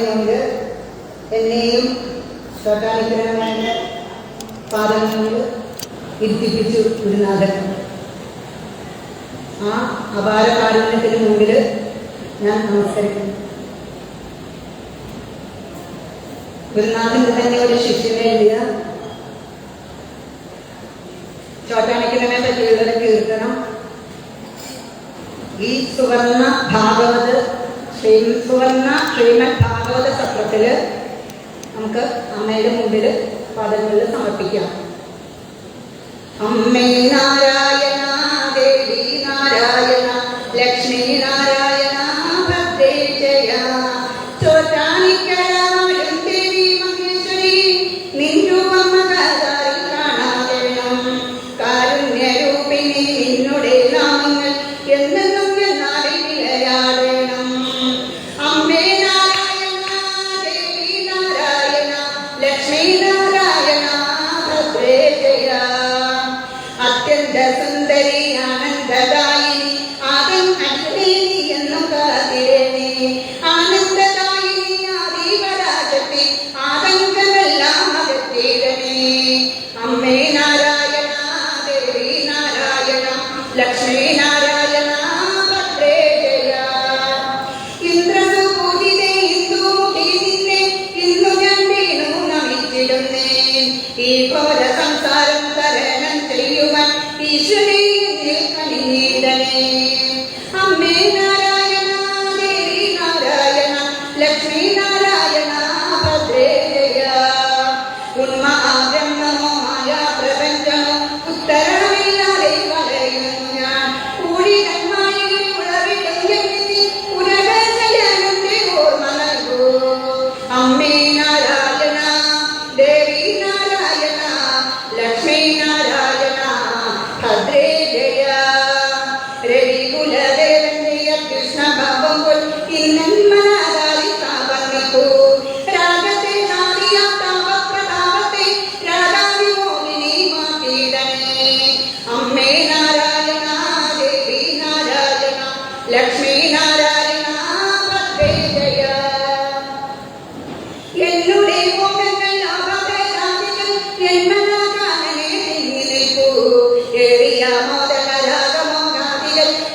കൊണ്ട് എന്നെയും സ്വകാര്യ പാദങ്ങളിൽ ഇരുത്തിപ്പിച്ചു ഗുരുനാഥൻ ആ അപാര കാരുണ്യത്തിന് മുമ്പിൽ ഞാൻ നമസ്കരിക്കുന്നു ഗുരുനാഥൻ തന്നെ ഒരു ശിഷ്യനെ എഴുതിയ ചോട്ടാനിക്കരനെ പറ്റിയുള്ള കീർത്തനം. ഈ സുവർണ ഭാഗവത് ശ്രീ സുവർണ ശ്രീമദ് ഭാഗവത സത്രത്തിൽ നമുക്ക് അമ്മയുടെ മുമ്പിൽ പദങ്ങളിൽ സമർപ്പിക്കാം. അമ്മേ നാരായണ ദേവി നാരായണ ലക്ഷ്മി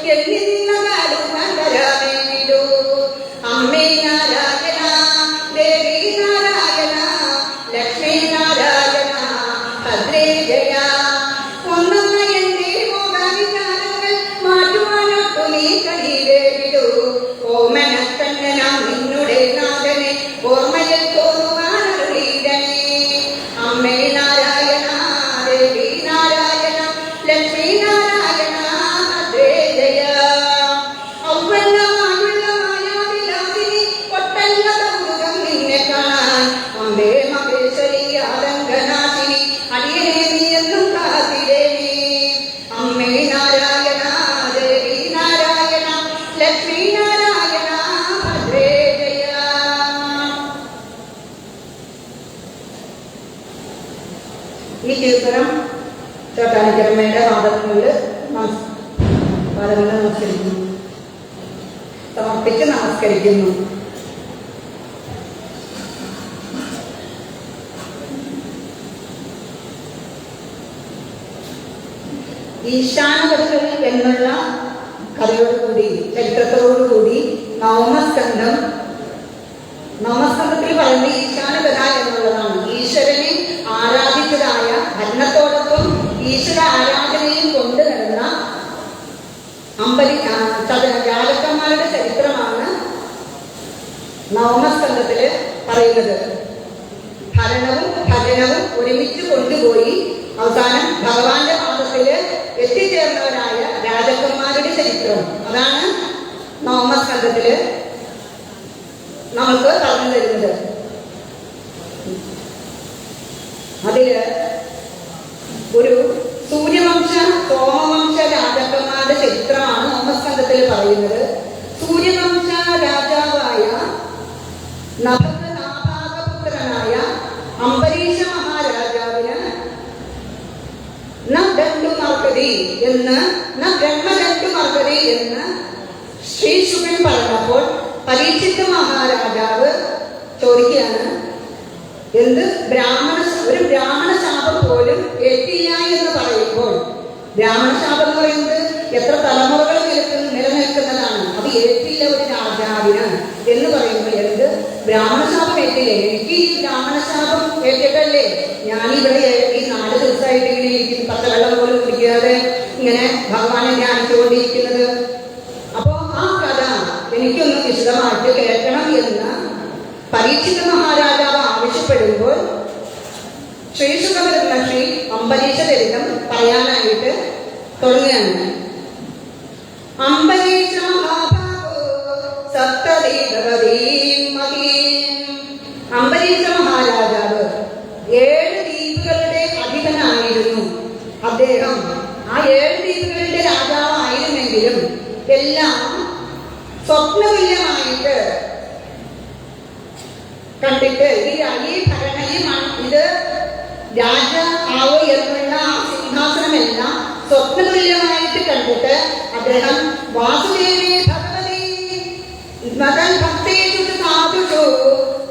Yeah. ഈ കീർത്തനം ചോട്ടാനിക്കമ്മയുടെ പാദങ്ങളിൽ പാദങ്ങളിൽ നമസ്കരിക്കുന്നു. സമർപ്പിച്ച് നമസ്കരിക്കുന്നു. ഈശാനവസ്തുവിൽ എന്നുള്ള കഥയോടുകൂടി ചരിത്രത്തോടുകൂടി നവമസ്കന്ധം നവമസ്കന്ധത്തിൽ പറയുന്നത് ഈശ്വര ആരാധനയും കൊണ്ടു നടന്ന അമ്പലി രാജക്കന്മാരുടെ ചരിത്രമാണ് നവമസ്കന്ധത്തിൽ പറയുന്നത്. ഭരണവും ഭജനവും ഒരുമിച്ച് കൊണ്ടുപോയി അവസാനം ഭഗവാന്റെ പാദത്തിൽ എത്തിച്ചേർന്നവരായ രാജക്കന്മാരുടെ ചരിത്രം. അതാണ് നവമസ്കന്ധത്തിൽ നമുക്ക് പറഞ്ഞു തരുന്നത്. അതിൽ ഒരു സോമവംശ രാജാക്കന്മാരുടെ ചരിത്രമാണ് ഓമസ്കന്ധത്തിൽ പറയുന്നത്. സൂര്യവംശ രാജാവായ നഭനാഭാഗപുത്രനായ അംബരീഷ മഹാരാജാവിന് നണ്ടു മർക്കതി എന്ന് ബ്രഹ്മദണ്ഡു മർക്കതി എന്ന് ശ്രീ ശുക്രൻ പറഞ്ഞപ്പോൾ പരീക്ഷിത്ത മഹാരാജാവ് ചോദിക്കുകയാണ് എന്ത് ബ്രാഹ്മണ ഒരു ബ്രാഹ്മണ ശാപം പോലും എത്തില്ല എന്ന് പറയുമ്പോൾ രാമശാപം എത്ര തലമുറകൾ നിലനിൽക്കുന്നതാണ്. അത് ഏറ്റില്ല ഒരു രാജാവിന് എന്ന് പറയുമ്പോൾ എന്ത്? ബ്രാഹ്മണശാപം ഏറ്റില്ലേ എനിക്ക് ഈ ബ്രാഹ്മണശാപം ഏറ്റിട്ടല്ലേ ഞാനിവിടെ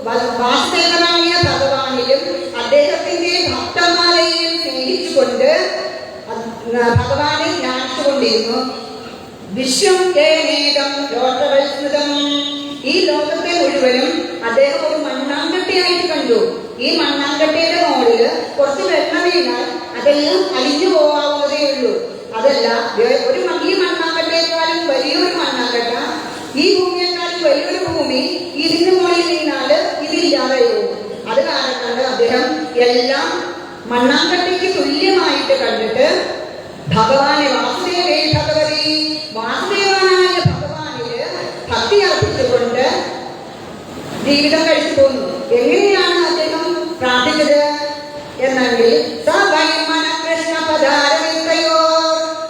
വാസുദേവനായ ഭഗവാനിലും അദ്ദേഹത്തിന്റെ ഭക്തന്മാരെയും സ്നേഹിച്ചുകൊണ്ട് ഭഗവാനെ ധ്യാനിച്ചുകൊണ്ടിരുന്നു വിശ്വം ഏകം ലോകവത്സൃതം. ഈ ലോകത്തെ മുഴുവനും അദ്ദേഹം ഒരു മണ്ണാങ്കട്ടയായിട്ട് കണ്ടു. ഈ മണ്ണാങ്കട്ടയുടെ മുകളിൽ കുറച്ച് വെള്ളം അതെല്ലാം അലിഞ്ഞു പോകാവുന്നതേ ഉള്ളൂ. അതല്ല ഒരു ഈ മണ്ണാങ്കട്ടയെക്കാളും വലിയൊരു മണ്ണാങ്കട്ട ഈ ഭൂമി എല്ലാം മണ്ണാങ്കട്ടിക്ക് തുല്യമായിട്ട് കണ്ടിട്ട് ഭഗവാനെ വാസുദേവേ ഭഗവതി വാസുദേവനായ ഭഗവാനിൽ ഭക്തി അർപ്പിച്ചുകൊണ്ട് ജീവിതം കഴിച്ചു പോന്നു. എങ്ങനെയാണ് അദ്ദേഹം പ്രാർത്ഥിച്ചത്? എന്നെങ്കിൽ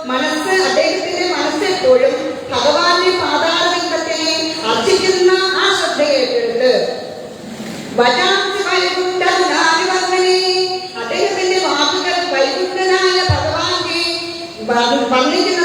മനസ്സ് അദ്ദേഹത്തിന്റെ ഭഗവാന്റെ പാതാരവിംഗത്തെ അർച്ചിക്കുന്ന ആ ശ്രദ്ധ ഏറ്റെടുത്ത് Não está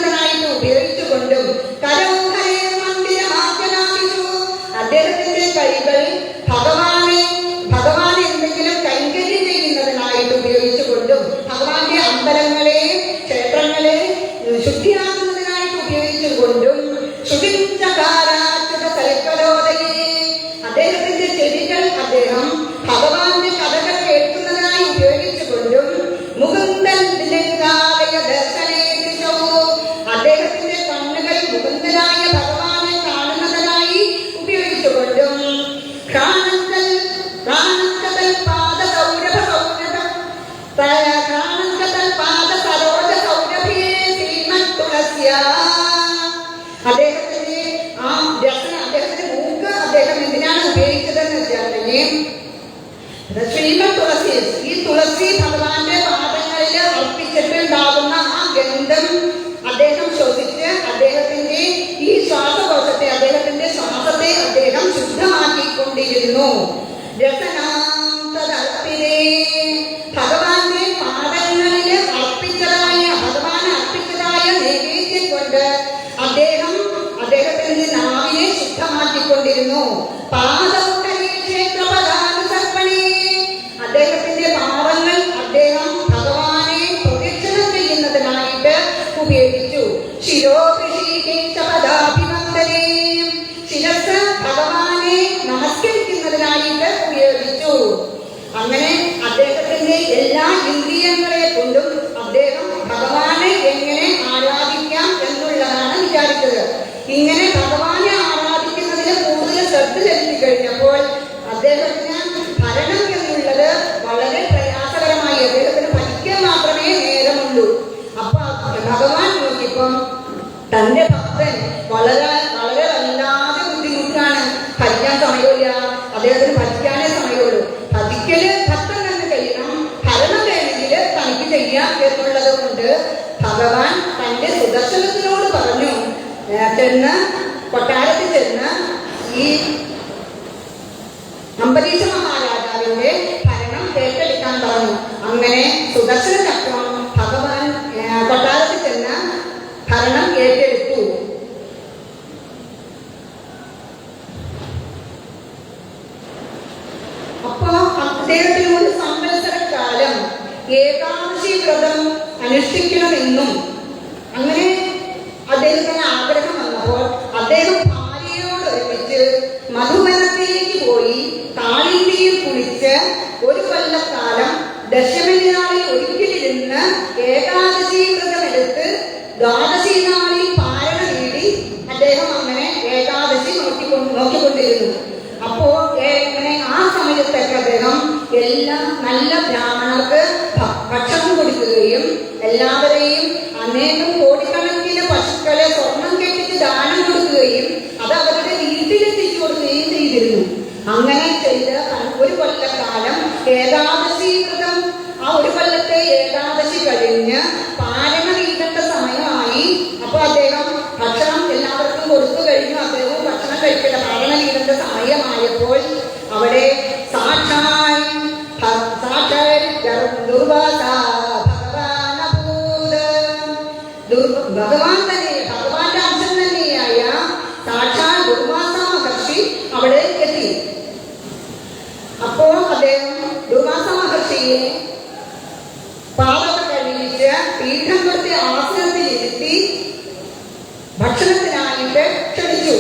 ശിരോഭിഷീകേശപദാഭിമന്ദനെ ശിരസ് ഭഗവാനെ നമസ്കരിക്കുന്നതിനായിട്ട് ഉപയോഗിച്ചു. അങ്ങനെ അദ്ദേഹത്തിന്റെ എല്ലാ ഇന്ദ്രിയങ്ങളെ കൊണ്ടും അദ്ദേഹം ഭഗവാനെ എങ്ങനെ ആരാധിക്കാം എന്നുള്ളതാണ് വിചാരിച്ചത്. ഇങ്ങനെ ഭഗവാനെ ആരാധിക്കുന്നതിന് കൂടുതൽ ശ്രദ്ധ ചെലുത്തി കഴിഞ്ഞപ്പോൾ അദ്ദേഹം കളർന്നു അങ്ങനെ സുദർശന കൊടുക്കുകയും ചെയ്തിരുന്നു അങ്ങനെ ചെയ്ത് ഒരു കൊല്ലക്കാലം ഏകാദശി വ്രതം. ആ ഒരു കൊല്ലത്തെ ഏകാദശി കഴിഞ്ഞ് പാരണ വീട്ടേണ്ട സമയമായി അപ്പൊ അദ്ദേഹം ഭക്ഷണം എല്ലാവർക്കും കൊടുത്തു കഴിഞ്ഞു അദ്ദേഹവും ഭക്ഷണം കഴിക്കട്ടെ പാരണ വീടേണ്ട സമയമായപ്പോൾ അവിടെ സാക്ഷാൽ ഭ- സാക്ഷാൽ ഗർ- ദുർവാസ ഭഗവാനഭൂത്. ദുർ- ഭഗവാൻ തന്നെ ഭഗവാന്റെ അംശം തന്നെയായ സാക്ഷാൽ ദുർവാസ മഹർഷി അവിടെ എത്തി അപ്പോ അദ്ദേഹം ദുർവാസ മഹർഷിയെ പാദത്തെ കഴിയിച്ച് പീഠം കൊടുത്ത് ആസനത്തിൽ ഇരുത്തി ഭക്ഷണത്തിനായിട്ട് ക്ഷണിച്ചു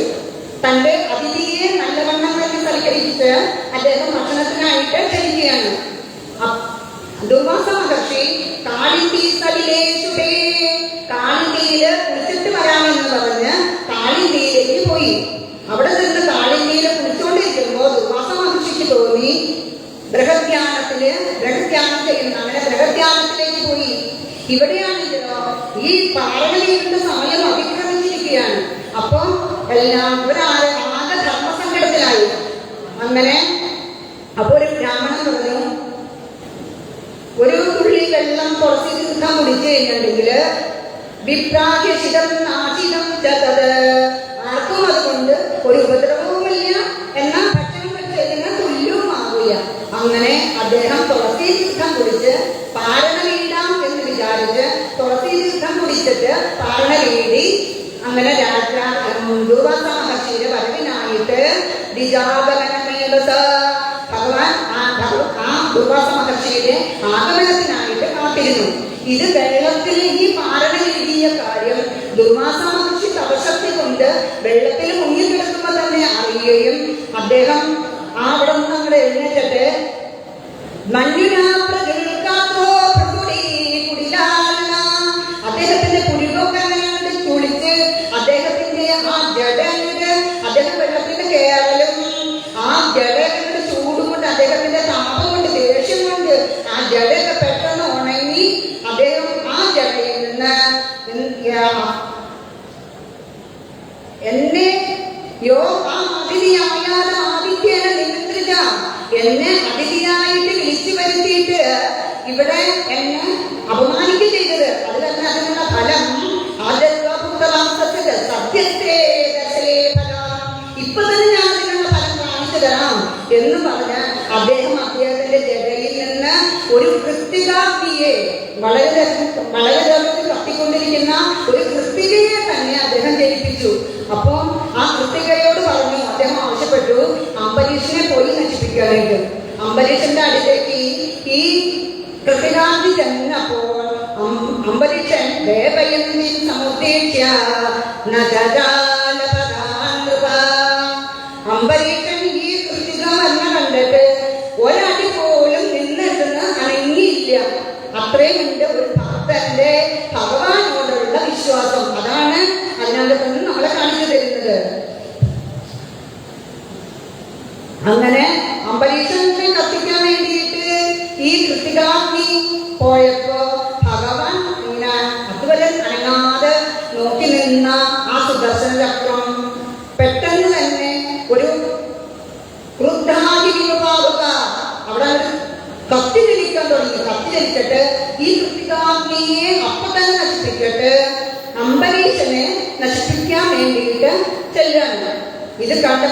തന്റെ അതിഥിയെ നല്ലവണ്ണം തന്നെ സൽക്കരിച്ച് അദ്ദേഹം ഭക്ഷണത്തിനായിട്ട് ക്ഷണിക്കുകയാണ് അ- പോയി. അവിടെ നിന്ന് ഇവിടെയാണെങ്കിലോ ഈ പാരണവീടിന്റെ സമയം അതിക്രമിച്ചിരിക്കുകയാണ്. അപ്പം എല്ലാം ആകെ ധർമ്മസങ്കടത്തിലായി അങ്ങനെ അപ്പൊ ഒരു ബ്രാഹ്മണൻ പറഞ്ഞു ഒരു തുള്ളി വെള്ളം തുളസി തീർത്ഥം കുടിച്ചു കഴിഞ്ഞിട്ടുണ്ടെങ്കിൽ വിപ്രാഹ്യശിതം നാശിതം ചതത് ആർക്കും അതുകൊണ്ട് ഒരു ഉപദ്രവവുമില്ല. എന്നാൽ ഭക്ഷണം കഴിച്ചതിന് തുല്യവുമാവില്ല അങ്ങനെ അദ്ദേഹം തുളസി തീർത്ഥം കുടിച്ച് പാരണ എന്ന് വിചാരിച്ച് തുളസി തീർത്ഥം കുടിച്ചിട്ട് പാരണ വീടി അങ്ങനെ രാജ ദുർവാസ മഹർഷിയുടെ വരവിനായിട്ട് ദ്വിജാഗമനമേധസ ഭഗവാൻ ആ ദുർവാസ മഹർഷിയുടെ ആഗമനത്തിനായിട്ട് കാത്തിരുന്നു ഇത് വെള്ളത്തിൽ ഈ പാരണ എഴുതിയ കാര്യം ദുർവാസ മഹർഷി തപശക്തി കൊണ്ട് വെള്ളത്തിൽ മുങ്ങി കിടക്കുമ്പോൾ തന്നെ അറിയുകയും അദ്ദേഹം ആ അവിടെ നിന്ന് അങ്ങോട്ട് എഴുന്നേറ്റിട്ട് മഞ്ഞുനാ എന്നെ അതിഥിയായിട്ട് വിളിച്ചു വരുത്തിയിട്ട് ഇവിടെ എന്നെ ജജാലപദാൻ നൃപ. ഈ കൃതിക വന്ന കണ്ടിട്ട് ഒരടി പോലും നിന്നിരുന്ന് അനങ്ങിയില്ല. അത്രയും ഒരു ഭക്തന്റെ ഭഗവാനോടുള്ള വിശ്വാസം. അതാണ് അതിനകത്ത് നിന്ന് നമ്മളെ കാണിച്ചു അങ്ങനെ അംബരീഷനെ കത്തിക്കാൻ വേണ്ടിയിട്ട് ഈ കൃത്തികാഗ്നി പോയപ്പോ ഇത് കണ്ട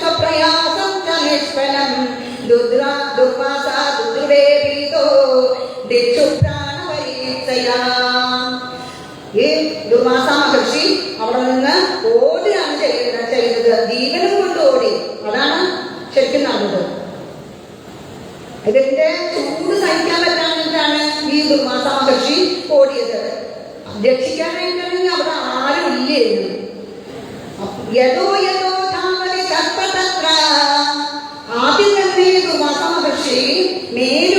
സ്വപ്രയാസം അവിടെ നിന്ന് ചെയ്യുന്നത് കൊണ്ട് ഓടി. അതാണ് ശരിക്കും നടന്നത്. ഇതിന്റെ ചൂട് സഹിക്കാൻ പറ്റാഞ്ഞിട്ടാണ് ഈ ദുർവാസ മഹർഷി ഓടിയത്. രക്ഷിക്കാനായിട്ടാണെങ്കിൽ അവിടെ ആരും ഇല്ലേ യഥോ യഥോ താങ്കളെ തത്വതത്ര ആദ്യം തന്നെ ഇത് മതമകർഷി മേൽ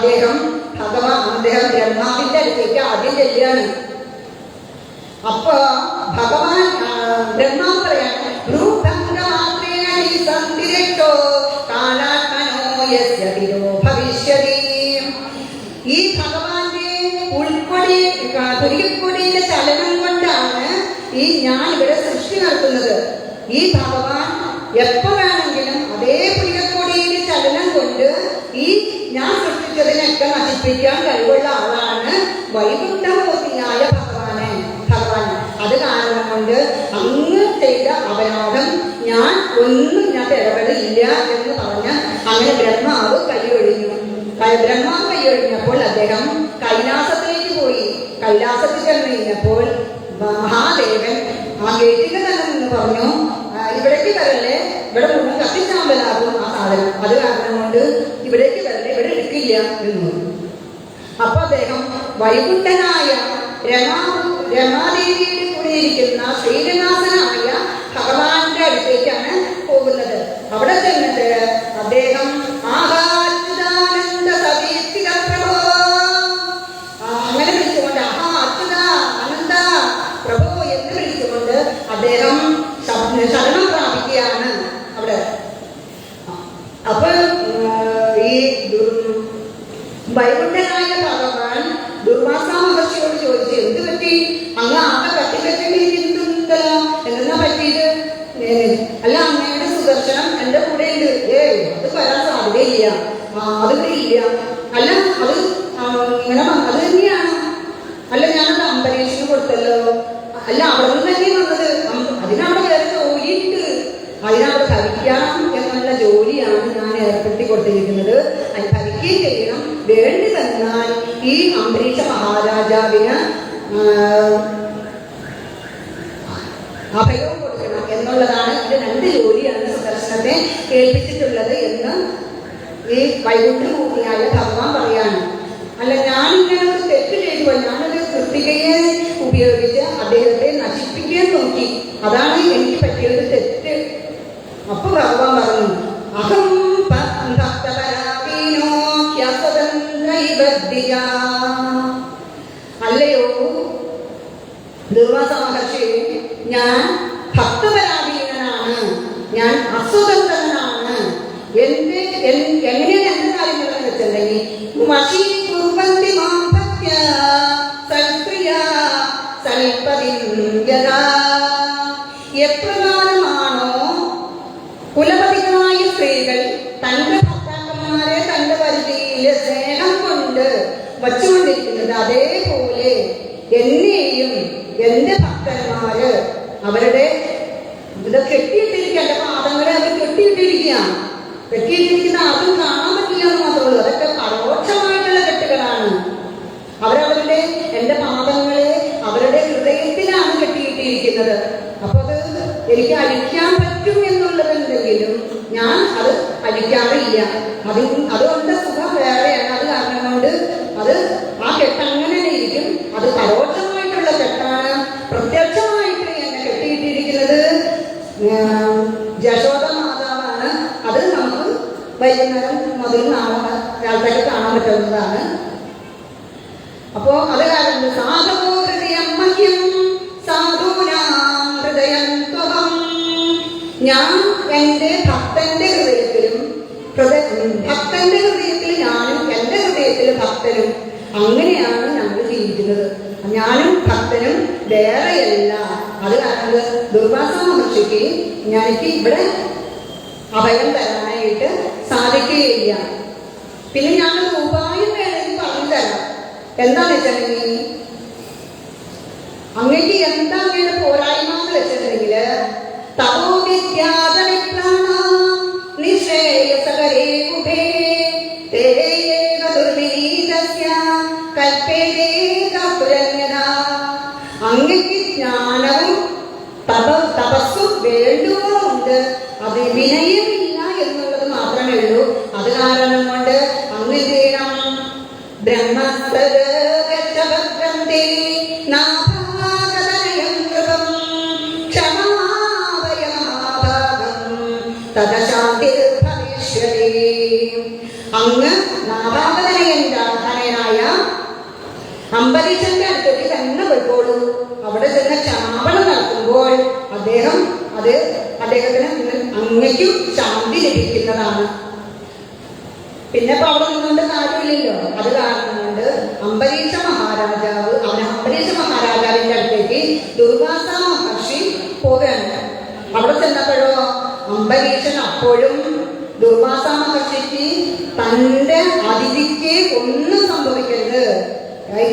അദ്ദേഹം ഭഗവാൻ അദ്ദേഹം ബ്രഹ്മാവിന്റെ അടുത്തേക്ക് ആദ്യം ചെല്ലുകയാണ്. അപ്പൊ ഭഗവാൻ ബ്രഹ്മാവ് ഈ ഈ ഞാൻ ഇവിടെ ഈ ഭഗവാൻ എപ്പോ വേണമെങ്കിലും അതേ പുരികൊടിയുടെ ചലനം കൊണ്ട് ഈ ഞാൻ സൃഷ്ടിച്ചതിനൊക്കെ നശിപ്പിക്കാൻ കഴിവുള്ള ആളാണ് വൈകുണ്ഠമൂർത്തിയായ ഭഗവാനെ. ഭഗവാൻ അത് കാരണം കൊണ്ട് അങ്ങ് ചെയ്ത അപരാധം ഞാൻ ഒന്നും ഞാൻ ഇടപെടില്ല എന്ന് പറഞ്ഞ് അങ്ങനെ ബ്രഹ്മാവ് കൈയൊഴിഞ്ഞു ബ്രഹ്മാവ് കൈയൊഴിഞ്ഞപ്പോൾ അദ്ദേഹം കൈലാസത്തിലേക്ക് പോയി. കൈലാസത്തിൽ ചെന്ന് കഴിഞ്ഞപ്പോൾ മഹാദേവൻ ആ ഗേറ്റിൽ തന്നെ നിന്ന് പറഞ്ഞു "ആ, ഇവിടേക്ക് വരല്ലേ ഇവിടെ മുഴുവൻ കത്തിച്ചാമ്പലാകും ആ സാധനം. അത് കാരണം കൊണ്ട് ഇവിടേക്ക് വരല്ലേ ഇവിടെ എടുക്കില്ല എന്ന്. അപ്പൊ അദ്ദേഹം വൈകുണ്ഠനായ രമാ രമാദേവിയുടെ കൂടെ ഇരിക്കുന്ന ശ്രീരനാഥനായ ഭഗവാന്റെ അടുത്തേക്കാണ് പോകുന്നത്. അവിടെ ചെന്നിട്ട് അദ്ദേഹം ആഹാച്യുതാനന്ദ സതീർത്ഥിക പ്രഭോ ആ, അങ്ങനെ വിളിച്ചുകൊണ്ട് ആഹാ അച്യുത അനന്ത പ്രഭു എന്ന് വിളിച്ചുകൊണ്ട് അദ്ദേഹം ശബ- ശരണം പ്രാപിക്കുകയാണ് അവിടെ അപ്പൊ ഉം, ഈ ദുർ- വൈകുണ്ഠനായ ഭഗവാൻ ദുർവാസ മഹർഷിയോട് ചോദിച്ചു എന്ത് പറ്റി അങ്ങ് ആകെ കട്ടിക്കട്ടിരിക്കുന്നുണ്ടല്ലോ എന്നാ പറ്റിയത് ഏ, അല്ല അങ്ങയുടെ സുദർശനം എന്റെ കൂടെ ഉണ്ട് ഏ അത് വരാൻ സാധ്യതയില്ല ആ, അതിവിടെ ഇല്ല അല്ല അത് ആ, ഇങ്ങനെ വ- അത് തന്നെയാണ് അല്ല ഞാനത് അമ്പരീക്ഷന് കൊടുത്തല്ലോ. അല്ല അവിടെ നിന്ന് തന്നെ വന്നത് അതിനവിടെ വേറെ ജോലിയുണ്ട്. അതിനവിടെ ഭരിക്കണം എന്നുള്ള ജോലിയാണ് ഞാൻ ഏർപ്പെടുത്തി കൊടുത്തിരിക്കുന്നത്. അത് ഭരിക്കുകയും ചെയ്യണം. വേണ്ടി തന്നാൽ ഈ അംബരീഷ മഹാരാജാവിന് എന്റെ എൻ- എങ്ങനെയാണ് എന്റെ കാര്യങ്ങളെന്ന് വെച്ചിട്ടുണ്ടെങ്കിൽ വശീ ഭക്തനും അങ്ങനെയാണ് ഞങ്ങൾ ജീവിക്കുന്നത്. ഞാനും ഭക്തനും വേറെയല്ല. അത് കാരണം ദുർവാസ മഹർഷിക്ക് ഞാനിക്ക് ഇവിടെ അഭയം തരാനായിട്ട് സാധിക്കുകയില്ല. പിന്നെ ഞാൻ ഉപായം വേണമെങ്കിൽ പറഞ്ഞു തരാം. എന്താന്ന് വെച്ചിട്ടുണ്ടെങ്കിൽ അങ്ങേക്ക് എന്താ അങ്ങനെ പോരായ്മ എന്ന് വെച്ചിട്ടുണ്ടെങ്കിൽ തപോ വിദ്യാത വിപ്രാണാം കുഭേ ദുർവിനീതസ്യ കൽപ്പേരേ കാപുരന്യത അങ്ങയ്ക്ക് ജ്ഞാനവും അടുത്തേക്ക് ദുർവാസ മഹർഷി പോവുകയാണ് അവിടെ ചെന്നപ്പോഴോ അംബരീഷൻ അപ്പോഴും ദുർവാസ മഹർഷിക്ക് തന്റെ അതിഥിക്ക് ഒന്നും സംഭവിക്കരുത്.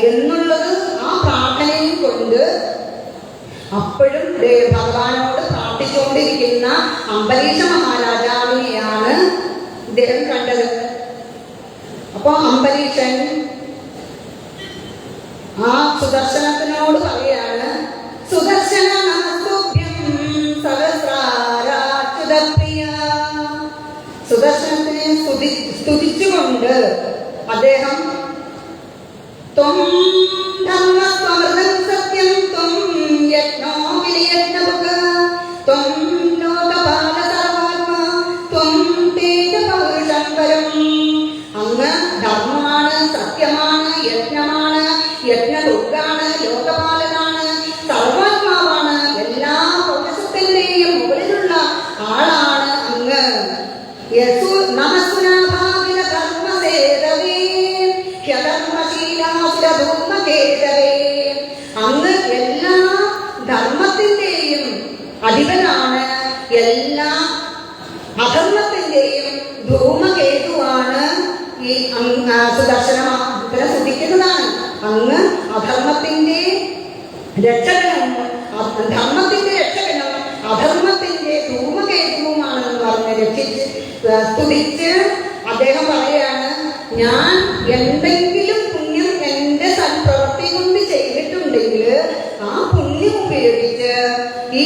എന്നുള്ളത് ആ പ്രാർത്ഥനയും കൊണ്ട് അപ്പോഴും ഭഗവാനോട് പ്രാർത്ഥിച്ചുകൊണ്ടിരിക്കുന്ന അംബരീഷ മഹാരാജാവിനെയാണ് ഇദ്ദേഹം കണ്ടത്. അപ്പൊ അംബരീഷൻ ആ സുദർശനത്തിനോട് പറയാണ് സുദർശന നമസ്തുഭ്യം സഹസ്രാരാച്യുതപ്രിയ. സുദർശനത്തിനെ സ്തുതി സ്തുതിച്ചുകൊണ്ട് അദ്ദേഹം ത്വം ധർമ്മസ്വമൃതം സത്യം ത്വം യജ്ഞോ വിലയജ്ഞമുഖ ത്വം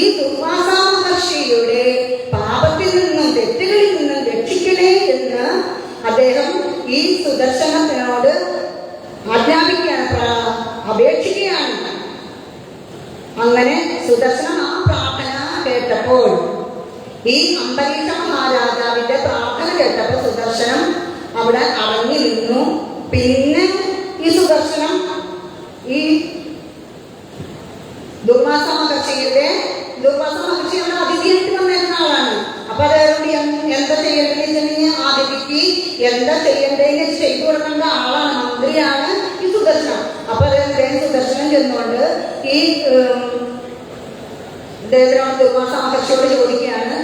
ഈ ദുർവാസ പാപത്തിൽ നിന്നും തെറ്റുകളിൽ നിന്നും രക്ഷിക്കണേ എന്ന് അദ്ദേഹം ഈ സുദർശനത്തിനോട് ആജ്ഞാപിക്കുകയാണ് അപേക്ഷിക്കുകയാണ്. അങ്ങനെ സുദർശനം ആ പ്രാർത്ഥന കേട്ടപ്പോൾ ഈ അംബരീഷ മഹാരാജാവിന്റെ പ്രാർത്ഥന കേട്ടപ്പോൾ സുദർശനം അവിടെ അടങ്ങി നിന്നു പിന്നെ ഈ സുദർശനം ഈ ദുർവാസ മഹർഷിയുടെ ദുർവാസ മഹർഷി അവിടെ അതിഥിയായിട്ട് വന്നിരുന്ന ആളാണ് അപ്പൊ അതോട് എന്താ ചെയ്യേണ്ടതെന്ന് അതിഥിക്ക് എന്താ ചെയ്യേണ്ടതെന്ന് ചെയ്തു കൊടുക്കേണ്ട ആളാണ് മന്ത്രിയാണ് ഈ സുദർശനം അപ്പൊ അദ്ദേഹം സുദർശനം ചെന്നുകൊണ്ട് ഈ മഹർഷിയോട് ചോദിക്കുകയാണ്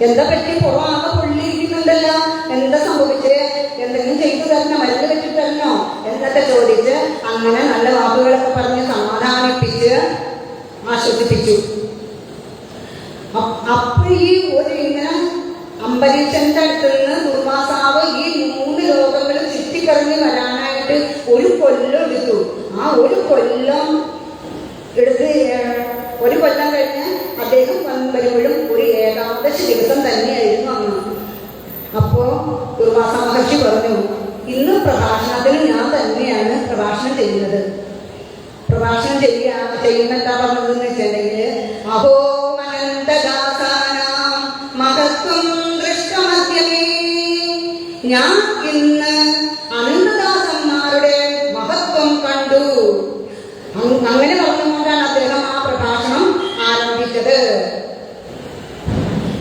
എന്താ പറ്റി? പുറമാകെ പുള്ളിയിരിക്കുന്നുണ്ടല്ലോ. എന്താ സംഭവിച്ചേ? എന്തെങ്കിലും ചെയ്തു തരണോ? മരുന്ന് പറ്റി തരണോ?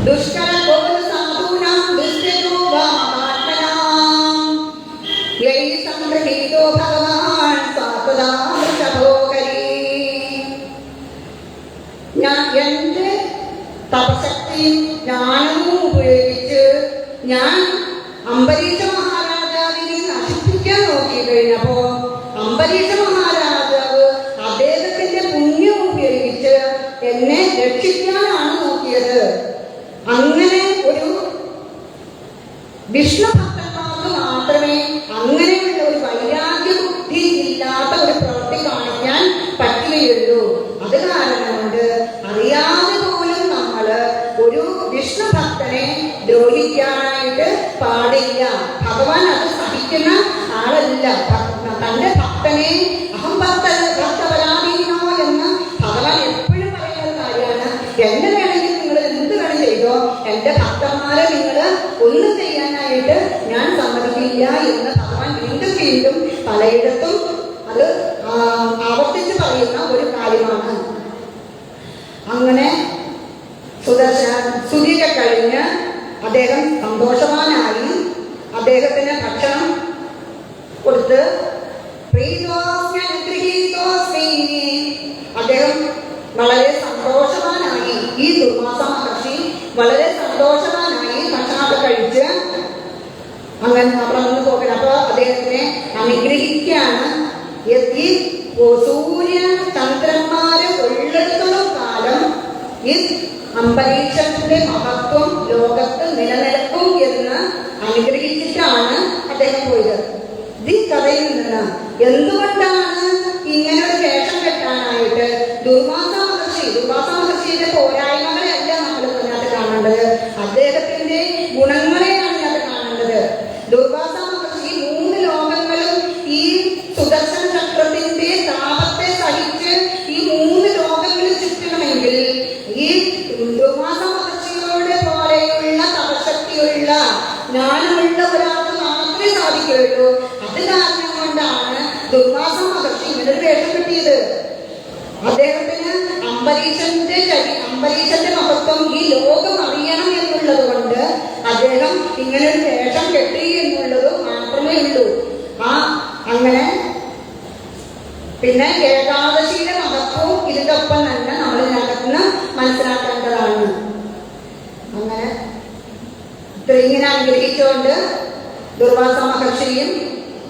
दुष्करबोधसाधूनां दुष्टतो वामकात्मनां यैः सङ्गृहीतो भगवान् स्वात्मदा falei, ainda അനുഗ്രഹിച്ചിട്ടാണ് അദ്ദേഹം പോയത്. ഈ കഥയിൽ നിന്ന് എന്തുകൊണ്ടാണ് ഇങ്ങനെ അനുഗ്രഹിച്ചുകൊണ്ട് ദുർവാസ മഹർഷിയും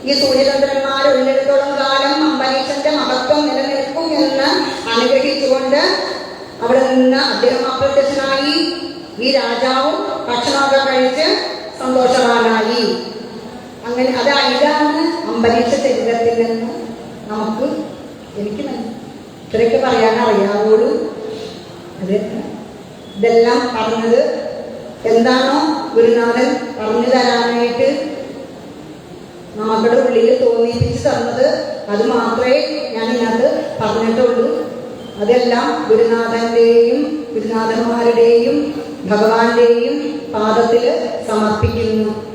ഈ സൂര്യചന്ദ്രന്മാർ ഉള്ളിടത്തോളം കാലം അംബരീഷന്റെ മഹത്വം നിലനിൽക്കും എന്ന് അനുഗ്രഹിച്ചുകൊണ്ട് അവിടെ നിന്ന് അദ്ദേഹം അപ്രത്യക്ഷനായി. ഈ രാജാവും ഭക്ഷണമൊക്കെ കഴിച്ച് സന്തോഷവാനായി. അങ്ങനെ അതാ ഇതാണ് അംബരീഷ ശരീരത്തിൽ നിന്ന് നമുക്ക് എനിക്ക് ഇത്രയൊക്കെ പറയാൻ അറിയാവുള്ളൂ അത്. ഇതെല്ലാം പറഞ്ഞത് എന്താണോ ഗുരുനാഥൻ പറഞ്ഞു തരാനായിട്ട് നമ്മുടെ ഉള്ളിൽ തോന്നിപ്പിച്ച് തന്നത്. അത് മാത്രമേ ഞാൻ ഇന്നത് പറഞ്ഞിട്ടുള്ളൂ. അതെല്ലാം ഗുരുനാഥന്റെയും ഗുരുനാഥന്മാരുടെയും ഭഗവാന്റെയും പാദത്തിൽ സമർപ്പിക്കുന്നു.